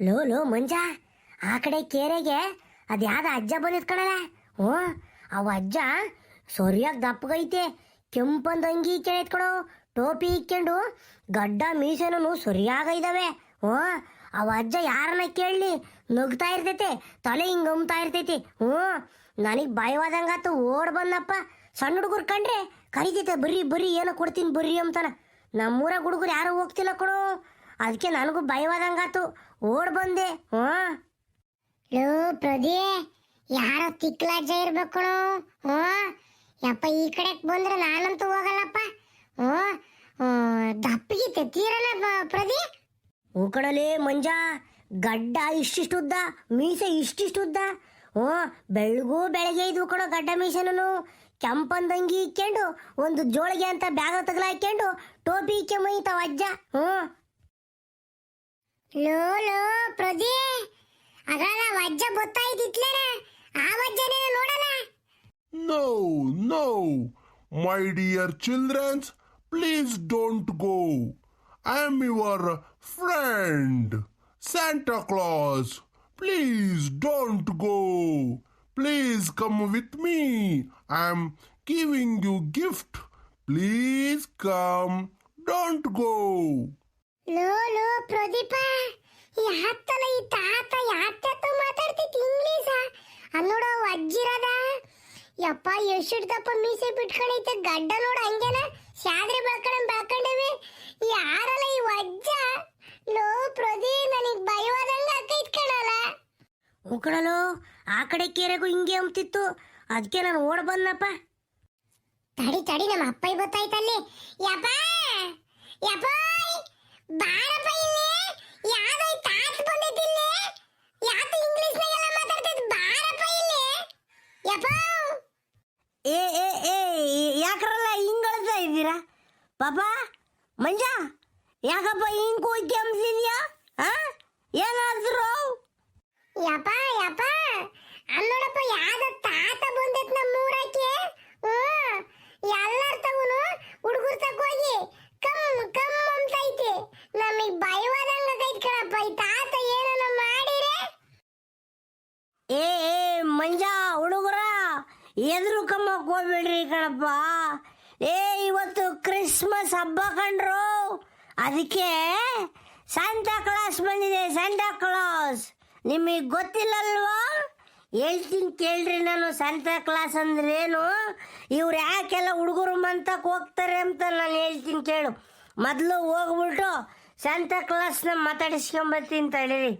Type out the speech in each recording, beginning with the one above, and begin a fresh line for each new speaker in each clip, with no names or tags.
Low low ಮಂಜ ಆ ಕಡೆ ಕೇರೆಗೆ ಅದ್ಯಾವ್ದ ಅಜ್ಜ ಬಂದಿದ್ ಕಣಲ್ಲ? ಹ್ಞೂ, ಅವ ಅಜ್ಜ ಸರಿಯಾಗಿ ದಪ್ಪಗೈತೆ. ಕೆಂಪಂದ ಅಂಗಿ ಕಣೋ, ಟೋಪಿ ಇಕ್ಕೊಂಡು ಗಡ್ಡ ಮೀಸೆನೂ ಸರಿಯಾಗೈದವೆ. ಓ ಅವ ಅಜ್ಜ ಯಾರನ್ನ ಕೇಳಲಿ ನುಗ್ತಾ ಇರ್ತೈತೆ, ತಲೆ ಹಿಂಗೆ ಉಮ್ತಾ ಇರ್ತೈತಿ. ಹ್ಞೂ, ನನಗೆ ಭಯವಾದಂಗಾತು ಓಡ್ ಬಂದಪ್ಪ. ಸಣ್ಣ ಹುಡುಗರು ಕಂಡ್ರೆ ಕರಿತೈತೆ, ಬರ್ರಿ ಬರ್ರಿ, ಏನೋ ಕೊಡ್ತೀನಿ ಬರ್ರಿ ಅಂತಾನ. ನಮ್ಮೂರಾಗ ಹುಡುಗರು ಯಾರು ಹೋಗ್ತಿಲ್ಲ ಕಣೋ. ಅದಕ್ಕೆ ನನಗೂ ಭಯವಾದಂಗಾತು. ಓಡ್ ಬಂದೆ, ಹ್ಞೂ. ಲೋ ಪ್ರದಿ, ಯಾರ ತಿಕ್ಲಾಜ ಇರ್ಬೇಕು ಹ್ಞೂ. ಯಪ್ಪ, ಈ ಕಡೆ ಬಂದ್ರೆ ನಾನಂತೂ ಹೋಗಲ್ಲಪ್ಪ. ಹ್ಞೂ. ದಪ್ಪಿಗೆ ತೆತ್ತೀರಲ್ಲ ಪ್ರದಿ? ಹೂ ಮಂಜ, ಗಡ್ಡ ಇಷ್ಟಿಷ್ಟುದ್ದ ಮೀಸೆ ಇಷ್ಟಿಷ್ಟುದ್ದ ಹ್ಞೂ, ಬೆಳಗೂ ಬೆಳಗ್ಗೆ ಇದು ಕಣೋ ಗಡ್ಡ ಮೀಸೆನೂ ಕೆಂಪಂದಂಗಿ ಇಕ್ಕೊಂಡು, ಒಂದು ಜೋಳಿಗೆ ಅಂತ ಬ್ಯಾಗ ತಗಲ ಹಾಕ್ಕೊಂಡು ಟೋಪಿ ಇಕ್ಕೆ ಮೈತಾವ ಅಜ್ಜ ಹ್ಞೂ. ಲೋ ಲೋ ಪ್ರದಿ ಅದ್ರಾಗ ಅಜ್ಜ ಗೊತ್ತಾಯ್ತಿತ್ಲೇನ ಆ ಅಜ್ಜನೇ ನೋಡಲ್ಲ
No, no, my dear children, please don't go. I am your friend, Santa Claus. Please don't go. Please come with me. I am giving you gift. Please come. Don't go.
Low ಲೋ ಪ್ರದೀಪ ಯಾತಲ್ಲ ಈ ತಾತ ಯಾತ ಮಾತಾಡ್ತೈತಿ English ನೋಡು ಅಜ್ಜಿರದ ಯಪ್ಪ ಎಷ್ಟಿಡ್ತಪ್ಪ ಮೀಸೆ ಬಿಟ್ಕೊಂಡೈತೆ ಗಡ್ಡ ನೋಡು ಹಂಗೇನ? ಶಾದ್ರೆ ಬೆಳ್ಕೊಂಡ್ ಬೆಳ್ಕೊಂಡೇವಿ. ಯಾರಲ್ಲ ಈ ಅಜ್ಜ ಲೋ ಪ್ರದಿ ನನಗ್ ಭಯವಾದಂಗ ಆಕೈತ್ ಕಣಲ್ಲ ಉಕ್ಕಳಲು ಆ ಕಡೆ ಕೇರೆಗೂ ಹಿಂಗೆ ಅಂತಿತ್ತು ಅದಕ್ಕೆ ನಾನು ಓಡ್ ಬಂದಪ್ಪ ತಡಿ ತಡಿ ನಮ್ಮ ಅಪ್ಪ ಗೊತ್ತಾಯ್ತಲ್ಲಿ ಯಪ್ಪ ಯಪ್ಪ! ಬಾರಪ್ಪ ಇಲ್ಲಿ. ಯಾವ್ದೋ ತಾತ್ ಬಂದಿದ್ದಿಲ್ಲಿ ಯಾತ ಇಂಗ್ಲಿಷ್ ನಾಗೆಲ್ಲ ಮಾತಾಡ್ತಿದ್? ಬಾರಪ್ಪ ಇಲ್ಲಿ. ಯಪ್ಪ. ಏ ಏ ಏ ಯಾಕ್ರಲ್ಲ ಹಿಂಗ್ ಅಳ್ತಾ ಇದ್ದೀರಾ? ಪಾಪ ಮಂಜ ಯಾಕಪ್ಪ ಹಿಂಗ್ ಕೂಗಿ ಅಂಬ್ಸಿದ್ಯಾ ಆ? ಏನಾದ್ರು? ಯಪ್ಪ ಯಪ್ಪ. ಅಲ್ಲೋಡಪ್ಪ ಯಾವ್ದ ತಾತ ಬಂದೈತ್ ನಮ್ಮ ಊರಕ್ಕೆ ಹ್ಮ್. ಎಲ್ಲಾರ ತಗುನು ಹುಡುಗರು ತಗೋಗಿ ಕಮ್ ಕಮ್ ಅಂತೈತಿ. ನಮಗ್ ಭಯವಾದಂಗ ಆಗೈತ್ ಕಣಪ್ಪ, ಈ ತಾತ ಏನನ ಮಾಡಿರೆ ಏ ಏ, ಮಂಜ, ಹುಡುಗರ, ಎದ್ರು ಕಮ್ಮಕ್ ಹೋಗ್ಬೇಡ್ರಿ ಕಣಪ್ಪ. ಏ, ಇವತ್ತು ಕ್ರಿಸ್ಮಸ್ ಹಬ್ಬ ಕಂಡ್ರು ಅದಕ್ಕೆ ಸಾಂತಾ ಕ್ಲಾಸ್ ಬಂದಿದೆ ಸಾಂತಾ ಕ್ಲಾಸ್ ನಿಮಗೆ ಗೊತ್ತಿಲ್ಲಲ್ವಾ? ಹೇಳ್ತೀನಿ ಕೇಳ್ರಿ ನಾನು, ಸಂತ ಕ್ಲಾಸ್ ಅಂದ್ರೇನು, ಇವ್ರು ಯಾಕೆಲ್ಲ ಹುಡುಗರು ಮಂತಕ್ಕೆ ಹೋಗ್ತಾರೆ ಅಂತ ನಾನು ಹೇಳ್ತೀನಿ ಕೇಳು. ಮೊದಲು ಹೋಗ್ಬಿಟ್ಟು ಸಾಂತಾ ಕ್ಲಾಸ್ನ ಮಾತಾಡಿಸ್ಕೊಂಬರ್ತೀನಿ ತಡೀರಿ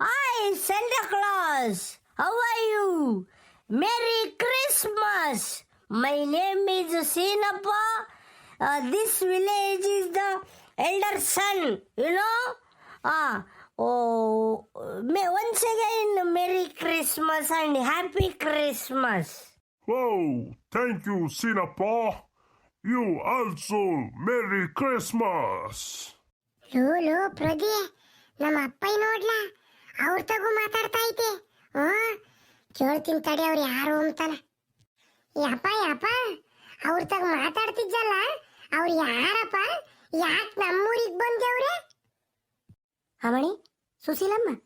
hi Santa Claus how are you merry Christmas my name is Seenappa this village is the elder son you know oh once again merry Christmas and happy Christmas
oh thank you Seenappa you also merry Christmas
low ಲೋ ಪ್ರದಿ ನಮ್ಮ ಅಪ್ಪ ನೋಡ್ಲ? ಅವ್ರ ತಗು ಮಾತಾಡ್ತಾ ಐತೆ ಕೇಳ್ತೀನ್ ತಡಿ ಅವ್ರು ಯಾರು ಅಂತಾನ. ಯಪ್ಪ ಯಪ್ಪ ಅವ್ರ ತಗ ಮಾತಾಡ್ತಿದ್ಯಲ್ಲ? ಅವ್ರು ಯಾರಪ್ಪ? ಯಾಕೆ ನಮ್ಮೂರಿಗೆ ಬಂದವ್ರೆ ಅವಳಿ ಸುಶೀಲಮ್ಮ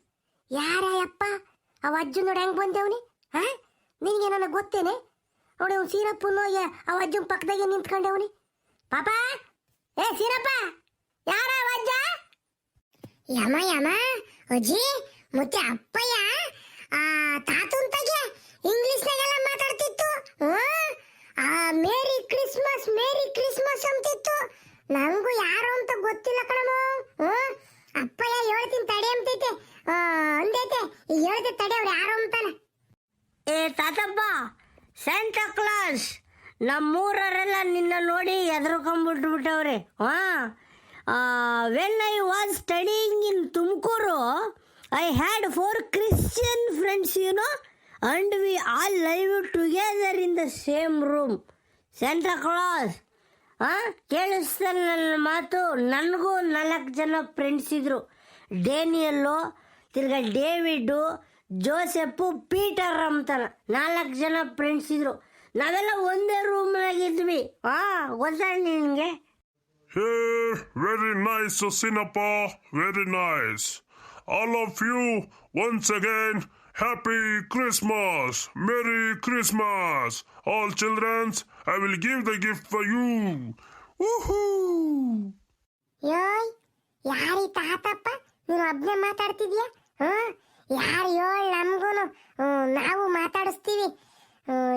ಯಾರ ಯಪ್ಪ ಅವ ಅಜ್ಜು ನೋಡಿ ಹೆಂಗ್ ಬಂದೇವ್ನಿ? ಹಾ? ನಿನಗೆ ನನಗೆ ಗೊತ್ತೇನೆ? ನೋಡಿ, ಅವ್ನು ಸೀರಪ್ಪನು ಅವ ಅಜ್ಜನ ಪಕ್ಕದಾಗೆ ನಿಂತ್ಕೊಂಡೇವ್ನಿ. ಪಾಪ! ಏ, ಸೀರಪ್ಪ! ಯಾರ ಅಜ್ಜ? ಯಮ ಯಮ, ಅಜ್ಜಿ, ಮತ್ತೆ ಅಪ್ಪಯ್ಯ, ಆ, ತಾತುನ್ ತಗೆ ಇಂಗ್ಲಿಷ್ನಾಗೆಲ್ಲ ಮಾತಾಡ್ತಿತ್ತು? ಆ, ಮೇರಿ ಕ್ರಿಸ್ಮಸ್ ಮೇರಿ ಕ್ರಿಸ್ಮಸ್ ಅಂತಿತ್ತು. ನಂಗೂ ಯಾರು ಅಂತ ಗೊತ್ತಿಲ್ಲ ಕಣಮ್ಮ. ಹ್ಮ್? ಅಪ್ಪಯ್ಯ ಹೇಳ್ತೀನಿ ತಡೆ ಅಂತೈತೆ ಆ, ಅಂದೈತೆ ಈಗ ಹೇಳ್ದೆ ತಡೆ ಅವ್ರು ಯಾರು ಅಂತಾನೆ ಏ ತಾತಪ್ಪ ಸ್ಯಾಂಟಾ ಕ್ಲಾಸ್ ನಮ್ಮೂರವರೆಲ್ಲ ನಿನ್ನ ನೋಡಿ ಎದ್ರಕೊಂಡ್ಬಿಟ್ಬಿಟ್ಟವ್ರೆ ಹಾಂ when I was studying in Tumakuru I had four Christian friends you know and we all live together in the same room Santa Claus ಹಾಂ ಕೇಳಿಸ್ತಾನೆ ನನ್ನ ಮಾತು. ನನಗೂ ನಾಲ್ಕು ಜನ ಫ್ರೆಂಡ್ಸ್ ಇದ್ರು. ಡೇನಿಯಲ್ಲು, ತಿರ್ಗಾ ಡೇವಿಡ್ಡು, ಜೋಸೆಪ್ಪು, ಪೀಟರ್ ಅಂತಾನ. ನಾಲ್ಕು ಜನ ಫ್ರೆಂಡ್ಸ್ ಇದ್ರು. ನಾವೆಲ್ಲ ಒಂದೇ ರೂಮ್ನಾಗಿದ್ವಿ ಹಾಂ ಗೊತ್ತಾ ನಿನಗೆ?
Hey very nice Sinapa. Very nice
all of you once again happy christmas. Merry christmas. All children i will give the gift for you. Woohoo!
ಯೋಯ್ ಯಾರಿ ತಾತಪ್ಪ? ನೀನು ಒಬ್ನೇ ಮಾತಾಡ್ತಿದ್ಯಾ? ಹ್ಮ್ ಯಾರು ಯೋಳ್ ನಮ್ಗೂನು? ನಾವು ಮಾತಾಡಿಸ್ತೀವಿ.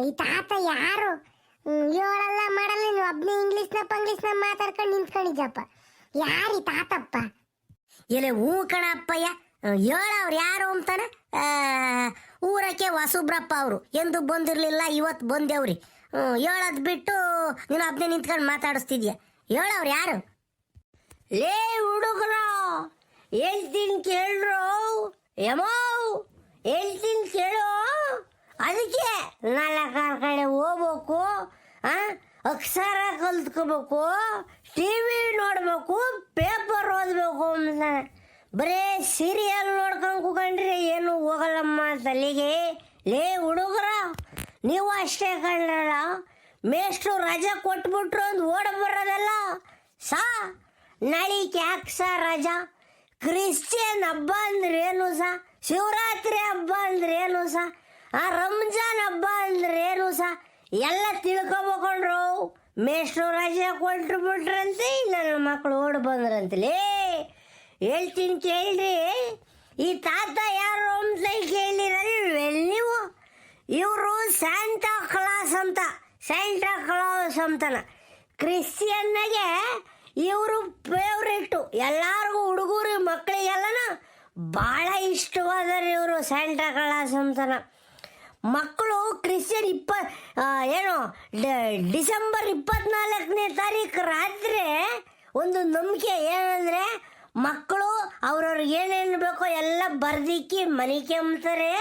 ಈ ತಾತ ಯಾರು? ಯೋಳೆಲ್ಲ ಮಾಡಲ್ಲ ನೀನು ಒಬ್ನೇ ಇಂಗ್ಲೀಷ್ನ ಪಂಗ್ಲೀಷ್ನ ಮಾತಾಡ್ಕೊಂಡು ನಿಂತ್ಕೊಂಡಿದ್ದಪ್ಪ ಯಾರಿ ತಾತಪ್ಪ?
ಎಲೆ ಹೂ ಕಣಪ್ಪಯ್ಯ ಹೇಳವ್ರು ಯಾರು ಅಂತಾನೆ? ಊರಕ್ಕೆ ವಸುಬ್ರಪ್ಪ ಅವರು. ಎಂದು ಬಂದಿರಲಿಲ್ಲ, ಇವತ್ತು ಬಂದೇವ್ರಿ. ಹೇಳದ್ ಬಿಟ್ಟು ನೀನು ಒಬ್ನೇ ನಿಂತ್ಕೊಂಡು ಮಾತಾಡಿಸ್ತಿದ್ಯ? ಹೇಳವ್ರು ಯಾರು? ಲೇ ಹುಡುಗರ, ಹೇಳ್ತೀನಿ ಕೇಳ್ರು. ಯಮೋ, ಹೇಳ್ತೀನಿ ಕೇಳು. ಅದಕ್ಕೆ ನಾಳೆ ಕಡೆ ಹೋಗ್ಬೇಕು ಅಕ್ಷರ ಕಲ್ತ್ಕೋಬೇಕು, ಟಿ ವಿ ನೋಡ್ಬೇಕು, ಪೇಪರ್ ಓದಬೇಕು ಅಂತ ಬರೇ ಸೀರಿಯಲ್ ನೋಡ್ಕೊಂಡು ಕೂಕೊಂಡ್ರೆ ಏನು ಹೋಗಲ್ಲಮ್ಮ ತಲೆಗೆ? ಲೇ ಹುಡುಗರ, ನೀವು ಅಷ್ಟೇ ಕಂಡ್ರಲ್ಲ ಮೇಷ್ಟ್ರು ರಜೆ ಕೊಟ್ಬಿಟ್ರು ಅಂತ ಓಡ ಬರೋದಲ್ಲ ಸಾ ನಾಳಿಗೆ ಯಾಕೆ ಸಾ ರಜಾ? ಕ್ರಿಶ್ಚಿಯನ್ ಹಬ್ಬ ಅಂದ್ರೆ ಏನು ಸಾ? ಶಿವರಾತ್ರಿ ಹಬ್ಬ ಅಂದ್ರೆ ಏನು ಸಾ? ಆ ರಂಜಾನ್ ಹಬ್ಬ ಅಂದ್ರೆ ಏನು ಸಾ? ಎಲ್ಲ ತಿಳ್ಕೊಬೇಕೊಂಡ್ರು ಮೇಷ್ಟ್ರು ರಜೆ ಕೊಟ್ಬಿಟ್ರಂತೆ ನನ್ನ ಮಕ್ಕಳು ಓಡ್ ಬಂದ್ರಂತಲೇ ಹೇಳ್ತೀನಿ ಕೇಳ್ರಿ. ಈ ತಾತ ಯಾರು ಅಂತ ಕೇಳಿರಲ್ವೇ ನೀವು? ಇವರು ಸ್ಯಾಂಟಾ ಕ್ಲಾಸ್ ಅಂತ ಸ್ಯಾಂಟಾ ಕ್ಲಾಸ್ ಅಂತನ. ಕ್ರಿಶ್ಚಿಯನ್ಗೆ ಇವರು ಫೇವ್ರೇಟು ಎಲ್ಲರಿಗೂ ಹುಡುಗರು ಮಕ್ಕಳಿಗೆಲ್ಲನ ಭಾಳ ಇಷ್ಟವಾದರೆ ಇವರು ಸ್ಯಾಂಟಾ ಕ್ಲಾಸ್ ಅಂತನ. ಮಕ್ಕಳು ಕ್ರಿಶ್ಚಿಯನ್ ಇಪ್ಪ ಏನು ಡಿಸೆಂಬರ್ ಇಪ್ಪತ್ನಾಲ್ಕನೇ ತಾರೀಕು ರಾತ್ರಿ ಒಂದು ನಂಬಿಕೆ ಏನಂದ್ರೆ ಮಕ್ಕಳು ಅವ್ರವ್ರಿಗೆ ಏನೇನು ಬೇಕೋ ಎಲ್ಲ ಬರ್ದಿಕ್ಕಿ ಮನಿಕೆಂಬ್ತಾರೆ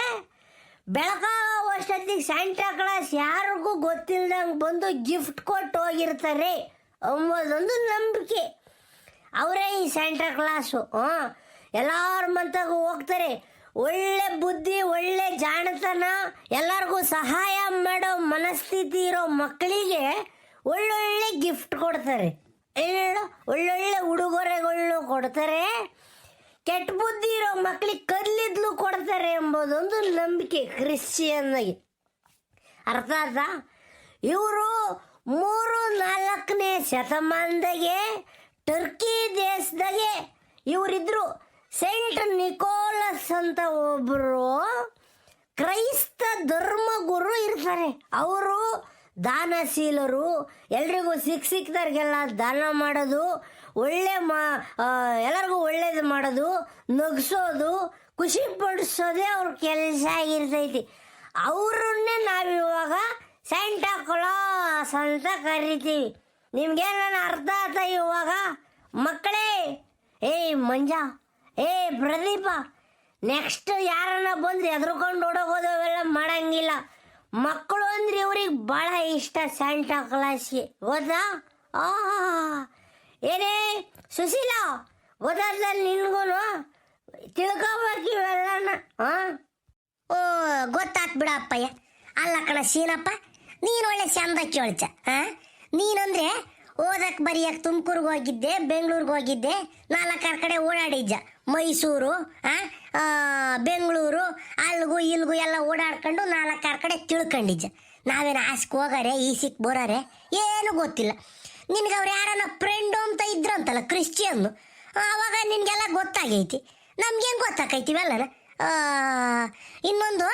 ಬೆಳಕಾವಷ್ಟೊತ್ತಿಗೆ ಸ್ಯಾಂಟಾ ಕ್ಲಾಸ್ ಯಾರಿಗೂ ಗೊತ್ತಿಲ್ದಂಗೆ ಬಂದು ಗಿಫ್ಟ್ ಕೊಟ್ಟು ಹೋಗಿರ್ತಾರೆ ಅಂಬೋದೊಂದು ನಂಬಿಕೆ. ಅವರೇ ಈ ಸ್ಯಾಂಟಾ ಕ್ಲಾಸು ಹಾಂ ಎಲ್ಲರ ಮಂತಾಗ ಹೋಗ್ತಾರೆ. ಒಳ್ಳೆ ಬುದ್ಧಿ, ಒಳ್ಳೆ ಜಾಣತನ, ಎಲ್ಲರಿಗೂ ಸಹಾಯ ಮಾಡೋ ಮನಸ್ಥಿತಿ ಇರೋ ಮಕ್ಕಳಿಗೆ ಒಳ್ಳೊಳ್ಳೆ ಗಿಫ್ಟ್ ಕೊಡ್ತಾರೆ. ಏನು ಹೇಳು ಒಳ್ಳೊಳ್ಳೆ ಉಡುಗೊರೆಗಳನ್ನು ಕೊಡ್ತಾರೆ. ಕೆಟ್ಟ ಬುದ್ಧಿ ಇರೋ ಮಕ್ಕಳಿಗೆ ಕದ್ಲಿದ್ಲು ಕೊಡ್ತಾರೆ ಎಂಬುದೊಂದು ನಂಬಿಕೆ ಕ್ರಿಶ್ಚಿಯನ್ನಾಗಿ. ಅರ್ಥ ಆಯ್ತಾ? ಇವರು ಮೂರು ನಾಲ್ಕನೇ ಶತಮಾನದಾಗೆ ಟರ್ಕಿ ದೇಶದಾಗೆ ಇವರಿದ್ರು ಸೆಂಟ್ ನಿಕೋಲಸ್ ಅಂತ ಒಬ್ಬರು ಕ್ರೈಸ್ತ ಧರ್ಮಗುರು ಇರ್ತಾರೆ. ಅವರು ದಾನಶೀಲರು, ಎಲ್ರಿಗೂ ಸಿಕ್ಕ ಸಿಕ್ಕದವ್ರಿಗೆಲ್ಲ ದಾನ ಮಾಡೋದು, ಒಳ್ಳೆ ಮಾ ಎಲ್ಲರಿಗೂ ಒಳ್ಳೇದು ಮಾಡೋದು, ನಗಿಸೋದು, ಖುಷಿ ಪಡಿಸೋದೇ ಅವ್ರ ಕೆಲಸ ಆಗಿರ್ತೈತಿ. ಅವ್ರನ್ನೇ ನಾವಿವಾಗ ಸ್ಯಾಂಟಾ ಕ್ಲಾಸ್ ಅಂತ ಕರಿತೀವಿ. ನನ್ನ ಅರ್ಥ ಆತ ಇವಾಗ? ಮಕ್ಕಳೇ ಏಯ್ ಮಂಜ, ಏ ಪ್ರದೀಪ ನೆಕ್ಸ್ಟ್ ಯಾರನ್ನ ಬಂದು ಎದ್ರುಕೊಂಡು ಓಡೋಗೋದು ಅವೆಲ್ಲ ಮಾಡಂಗಿಲ್ಲ. ಮಕ್ಕಳು ಅಂದ್ರೆ ಇವ್ರಿಗೆ ಭಾಳ ಇಷ್ಟ ಸ್ಯಾಂಟಾ ಕ್ಲಾಸ್ಗೆ ಗೊತ್ತಾ? ಆ ಏನೇ ಸುಶೀಲ ಗೊತ್ತಾದ ನಿನ್ಗೂ ತಿಳ್ಕೊಬೇಕು ಇವೆಲ್ಲನ ಹಾಂ ಓ ಗೊತ್ತಾತ್ ಬಿಡಪ್ಪಯ್ಯ ಅಲ್ಲ ಕಣ ಸೀನಪ್ಪ ನೀನು ಒಳ್ಳೆ ಚಂದ ಕೇಳ್ಚ ಹಾ ನೀನಂದ್ರೆ ಓದಕ್ ಬರಿಯಕ್ ತುಮಕೂರಿಗೆ ಹೋಗಿದ್ದೆ ಬೆಂಗಳೂರಿಗೆ ಹೋಗಿದ್ದೆ ನಾಲ್ಕಾರು ಕಡೆ ಓಡಾಡಿದ್ಜ ಮೈಸೂರು ಆ, ಬೆಂಗಳೂರು ಅಲ್ಲಿಗೂ ಇಲ್ಲಿಗೂ ಎಲ್ಲ ಓಡಾಡ್ಕೊಂಡು ನಾಲ್ಕಾರು ಕಡೆ ತಿಳ್ಕೊಂಡಿದ್ದ. ನಾವೇನು ಆಸ್ಕ್ ಹೋಗಾರೆ ಈಸಿಕ್ ಬರೋರೆ ಏನು ಗೊತ್ತಿಲ್ಲ. ನಿನಗೆ ಅವ್ರು ಯಾರನ್ನ ಫ್ರೆಂಡು ಅಂತ ಇದ್ರಂತಲ್ಲ ಕ್ರಿಶ್ಚಿಯನ್ನು ಆವಾಗ ನಿನಗೆಲ್ಲ ಗೊತ್ತಾಗೈತಿ. ನಮ್ಗೇನು ಗೊತ್ತಾಗೈತಿವಲ್ಲ ಇನ್ನೊಂದು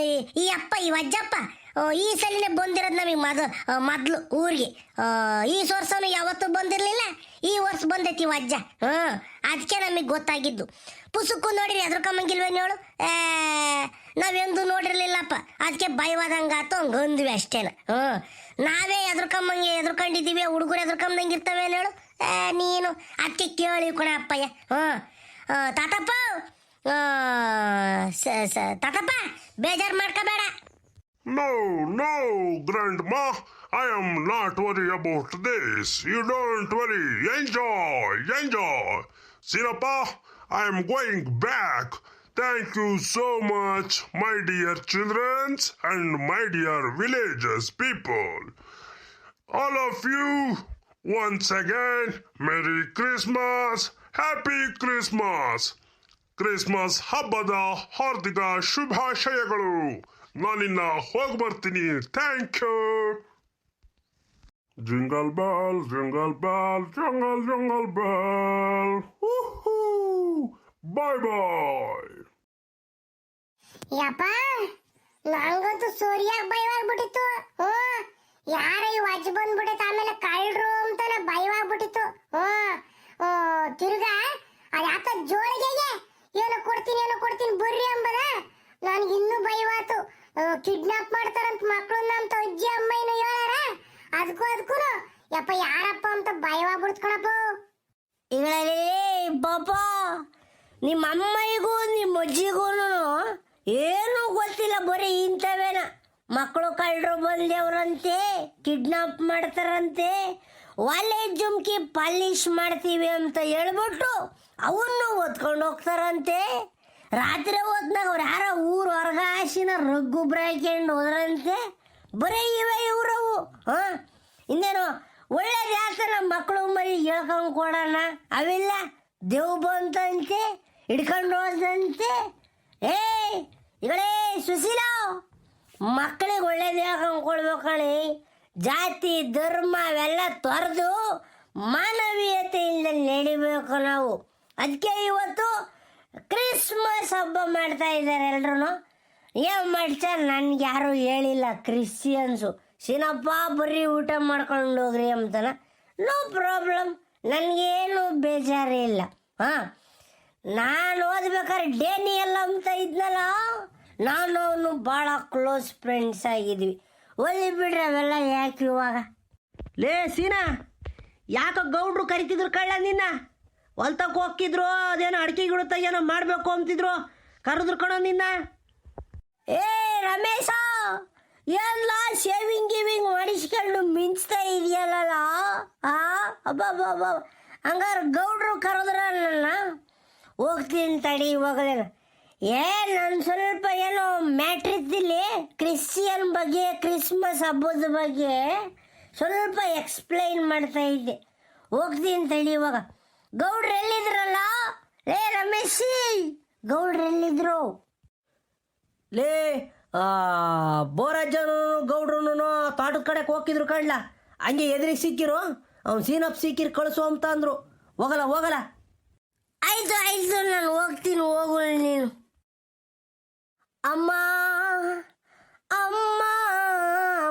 ಈ- ಈ ಅಪ್ಪ ಈ ಅಜ್ಜಪ್ಪ ಆ, ಈ ಸಲಿನೇ ಬಂದಿರೋದು ನಮಗೆ ಮದ ಮೊದಲು ಊರಿಗೆ. ಈ ವರ್ಷನೂ ಯಾವತ್ತೂ ಬಂದಿರಲಿಲ್ಲ ಈ ವರ್ಷ ಬಂದೈತಿ ವಜ್ಜ ಅಜ್ಜ. ಹ್ಞೂ ಅದಕ್ಕೆ ನಮಗೆ ಗೊತ್ತಾಗಿದ್ದು. ಪುಸುಕು ನೋಡಿರಿ ಅದ್ರ ಕಮ್ಮಂಗಿಲ್ವೇನೋಳು ಆ, ನೋಡಿರಲಿಲ್ಲಪ್ಪ. ಅದಕ್ಕೆ ಭಯವಾದಂಗೆ ಆತು ಹಂಗೆ ಅಂದ್ವಿ ಅಷ್ಟೇನ. ಹ್ಞೂ ನಾವೇ ಎದ್ರಕೊಂಬಂಗೆ ಎದ್ರಕೊಂಡಿದ್ದೀವಿ ಹುಡುಗರು ಎದ್ರಕಂಬಂಗೆ ಏ ನೀನು ಅದಕ್ಕೆ ಕೇಳಿ ಕೊಡ ಅಪ್ಪಯ್ಯ. ಹ್ಞೂ ತಾತಪ್ಪ ಸ- ಸ- ತಾತಪ್ಪ ಬೇಜಾರು ಮಾಡ್ಕೋಬೇಡ.
No, no, Grandma, I am not worried about this. You don't worry. Enjoy, enjoy. Sirapa, I am going back. Thank you so much, my dear children and my dear villagers people. All of you, once again, Merry Christmas, Happy Christmas. Christmas ಹಬ್ಬದ Shubha ಶುಭಾಶಯಗಳು ನಾನಿನ್ನ ಹೋಗಿ ಬರ್ತೀನಿ. Thank you jingle ball jingle ball jungle jungle ball ಬಾಯ್ ಬಾಯ್
ಯಪ್ಪ, ನಂಗಂತೂ ಸೂರ್ಯಾಗ ಭಯವಾಗ್ಬಿಟ್ಟಿತ್ತು. ಹ್ಞೂ, ಯಾರ ಈ ವಜ್ ಬಂದ್ಬಿಟ್ಟೈತೆ ಆಮೇಲೆ ಕಳ್ಳರು ಅಂತಾನೆ ಭಯವಾಗ್ಬಿಟ್ಟಿತ್ತು. ಹ್ಞೂ ತಿರ್ಗಾ ಅದ್ಯಾಕ ಜೋಳಿಗೆಗೆ, ಏನು ಕೊಡ್ತೀನಿ ಏನು ಕೊಡ್ತೀನಿ, ಬರ್ರಿ ಅಂಬದ. ನನ್ಗೆ ಇನ್ನೂ ಭಯವಾತು ಕಿಡ್ನಾಪ್ ಮಾಡ್ತಾರಂತ ಮಕ್ಕಳನ್ನ ಅಂತ ಅಜ್ಜಿ ಅಮ್ಮ ಹೇಳಾರ ಅದಕ್ಕೂ ಅದಕ್ಕೂ ಯಪ್ಪ ಯಾರಪ್ಪ ಅಂತ ಭಯವಾಗ್ಬಿಡ್ತು ಕಣಪ್ಪ
ಇಗಳಲ್ಲಿ ಪಾಪ, ನಿಮ್ಮ ಅಮ್ಮಯ್ಯಗೂ ನಿಮ್ಮ ಅಜ್ಜಿಗೂ ಏನೂ ಗೊತ್ತಿಲ್ಲ, ಬರೀ ಇಂಥವೇನ. ಮಕ್ಕಳು ಕಳ್ಳರು ಬಂದೇವ್ರಂತೆ ಕಿಡ್ನಾಪ್ ಮಾಡ್ತಾರಂತೆ. ಒಲೆ ಜುಮ್ಕಿ ಪಾಲಿಶ್ ಮಾಡ್ತೀವಿ ಅಂತ ಹೇಳ್ಬಿಟ್ಟು ಅವನ್ನು ಓದ್ಕೊಂಡು ಹೋಗ್ತಾರಂತೆ. ರಾತ್ರಿ ಹೊತ್ನಾಗ ಅವ್ರು ಯಾರ ಊರು ಹೊರಗಾಸಿನ ರಗ್ಗೊಬ್ಬರ ಹಾಕ್ಯಂಡು ಹೋದ್ರಂತೆ? ಬರೀ ಇವೆ ಇವ್ರವು, ಹಾಂ? ಇನ್ನೇನು, ಒಳ್ಳೆ ಜಾಸ್ತಿ ನಮ್ಮ ಮಕ್ಕಳು ಮರಿ ಹೇಳ್ಕೊಂಡು ಕೊಡೋಣ. ಅವೆಲ್ಲ, ದೇವ್ ಬಂತಂತೆ, ಹಿಡ್ಕೊಂಡು ಹೋದಂತೆ ಏ ಇಗಳೇ ಸುಶೀಲ ಮಕ್ಕಳಿಗೆ ಒಳ್ಳೇದು ಹೇಳ್ಕೊಂಡು ಕೊಡ್ಬೇಕಣಿ ಜಾತಿ, ಧರ್ಮ ಅವೆಲ್ಲ ತೊರೆದು ಮಾನವೀಯತೆಯಿಂದ ನಡಿಬೇಕು ನಾವು. ಅದಕ್ಕೆ ಇವತ್ತು ಕ್ರಿಸ್ಮಸ್ ಹಬ್ಬ ಮಾಡ್ತಾ ಇದ್ದಾರೆ ಎಲ್ಲರೂ ಏನು ಮಾಡ್ತಾರೆ ನನ್ಗೆ ಯಾರೂ ಹೇಳಿಲ್ಲ. ಕ್ರಿಶ್ಚಿಯನ್ಸು. ಸಿನಪ್ಪ ಬರೀ ಊಟ ಮಾಡ್ಕೊಂಡು ಹೋಗ್ರಿ ಅಂತನ. No problem. ನನಗೇನು ಬೇಜಾರೇ ಇಲ್ಲ. ಹಾಂ. ನಾನು ಓದ್ಬೇಕಾದ್ರೆ ಡೇನಿಯಲ್ ಅಂತ ಇದ್ನಲ್ಲ? ನಾನು ಅವನು ಭಾಳ ಕ್ಲೋಸ್ ಫ್ರೆಂಡ್ಸ್ ಆಗಿದ್ವಿ. ಓದಿ ಬಿಡ್ರಿ ಅವೆಲ್ಲ ಯಾಕೆ ಇವಾಗ?
ಲೇ ಸೀನಾ, ಯಾಕೆ ಗೌಡ್ರು ಕರಿತಿದ್ರು ಕಳ್ಳ ನಿನ್ನ? ಹೊಲ್ತಕ್ಕೆ ಹೋಗಿದ್ರು ಅದೇನು ಅಡಿಕೆ ಗಿಡತ ಏನೋ ಮಾಡಬೇಕು ಅಂತಿದ್ರು. ಕರೆದ್ರು ಕಣ ನಿನ್ನ.
ಏ, ರಮೇಶ ಎಲ್ಲ ಶೇವಿಂಗ್ ಗಿವಿಂಗ್ ಮಾಡಿಸ್ಕೊಂಡು ಮಿಂಚ್ತಾ ಇದೆಯಲ್ಲ ಆ, ಅಬ್ಬಬ್ಬಬ್ಬ. ಹಂಗಾರೆ ಗೌಡ್ರು ಕರೆದ್ರಲ್ಲ ಹೋಗ್ತೀನಿ ತಡಿ ಇವಾಗಲೇನು ಏ, ನಾನು ಸ್ವಲ್ಪ ಏನೋ ಮ್ಯಾಟ್ರಿದ್ದಿಲ್ಲಿ ಕ್ರಿಶ್ಚಿಯನ್ ಬಗ್ಗೆ, ಕ್ರಿಸ್ಮಸ್ ಹಬ್ಬದ ಬಗ್ಗೆ ಸ್ವಲ್ಪ ಎಕ್ಸ್ಪ್ಲೈನ್ ಮಾಡ್ತಾ ಇದ್ದೆ. ಹೋಗ್ತೀನಿ ತಡಿ ಇವಾಗ. ಗೌಡ್ರು ಎಲ್ಲಿದ್ರಲ್ಲ ಲೇ ರಮೇಶ್ ಗೌಡ್ರು ಎಲ್ಲಿದ್ರು
ಲೇ ಆ, ಬೋರಜ್ಜನು ಗೌಡ್ರು ತೋಟದ ಕಡೆಗೆ ಹೋಗಿದ್ರು ಕಳ್ಳ ಹಂಗೆ ಎದುರಿಗೆ ಸಿಕ್ಕಿರು ಅವ್ನು ಸೀನಪ್ ಸಿಕ್ಕಿರು ಕಳಿಸು ಅಂತ ಅಂದ್ರು. ಹೋಗಲ್ಲ ಹೋಗಲ್ಲ.
ಆಯ್ತು ಆಯ್ತು ನಾನು ಹೋಗ್ತೀನಿ ಹೋಗು ನೀನು. ಅಮ್ಮ ಅಮ್ಮ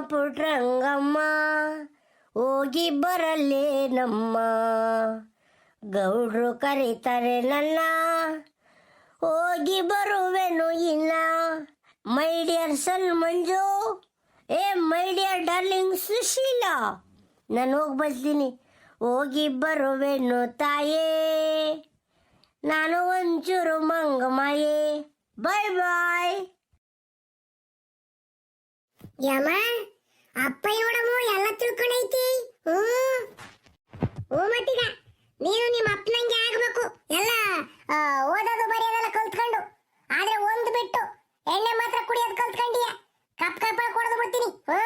ಪುಟ್ರಂಗಮ್ಮ ಹೋಗಿ ಬರಲೇನಮ್ಮ ಗೌಡ್ರು ಕರೀತಾರೆ, ನನ್ನ ಹೋಗಿ ಬರುವೆನು ಇಲ್ಲ ಮೈ ಡಿಯರ್ ಸಲ್ ಮಂಜು, ಏ ಮೈ ಡಿಯರ್ ಡಾರ್ಲಿಂಗ್ ಸುಶೀಲಾ, ನಾನು ಹೋಗಿ ಬರ್ತೀನಿ. ಹೋಗಿ ಬರುವೆನು ತಾಯೇ, ನಾನು ಒಂಚೂರು ಮಂಗಮಾಯೇ. ಬಾಯ್ ಬಾಯ್.
ಯಮ್ಮ ಅಪ್ಪ ನೋಡಮ್ಮ ಎಲ್ಲ ತಿಳ್ಕೊಂಡೈತಿ? ಹ್ಞೂ ಓ ಮತ್ತೀಗ. ನೀನು ನಿಮ್ಮ ಅಪ್ಪನಂಗೆ ಆಗ್ಬೇಕು. ಎಲ್ಲ ಓದೋದು ಬರೆಯೋದೆಲ್ಲ ಕಲ್ತ್ಕೊಂಡು. ಆದ್ರೆ ಒಂದು ಬಿಟ್ಟು ಎಣ್ಣೆ ಮಾತ್ರ ಕುಡಿಯೋದು ಕಲ್ತ್ಕೊಂಡಿಯ? ಕಪ್ ಕಪ್ಪ ಕೊಡದು ಬಿಡ್ತೀನಿ ಹಾ?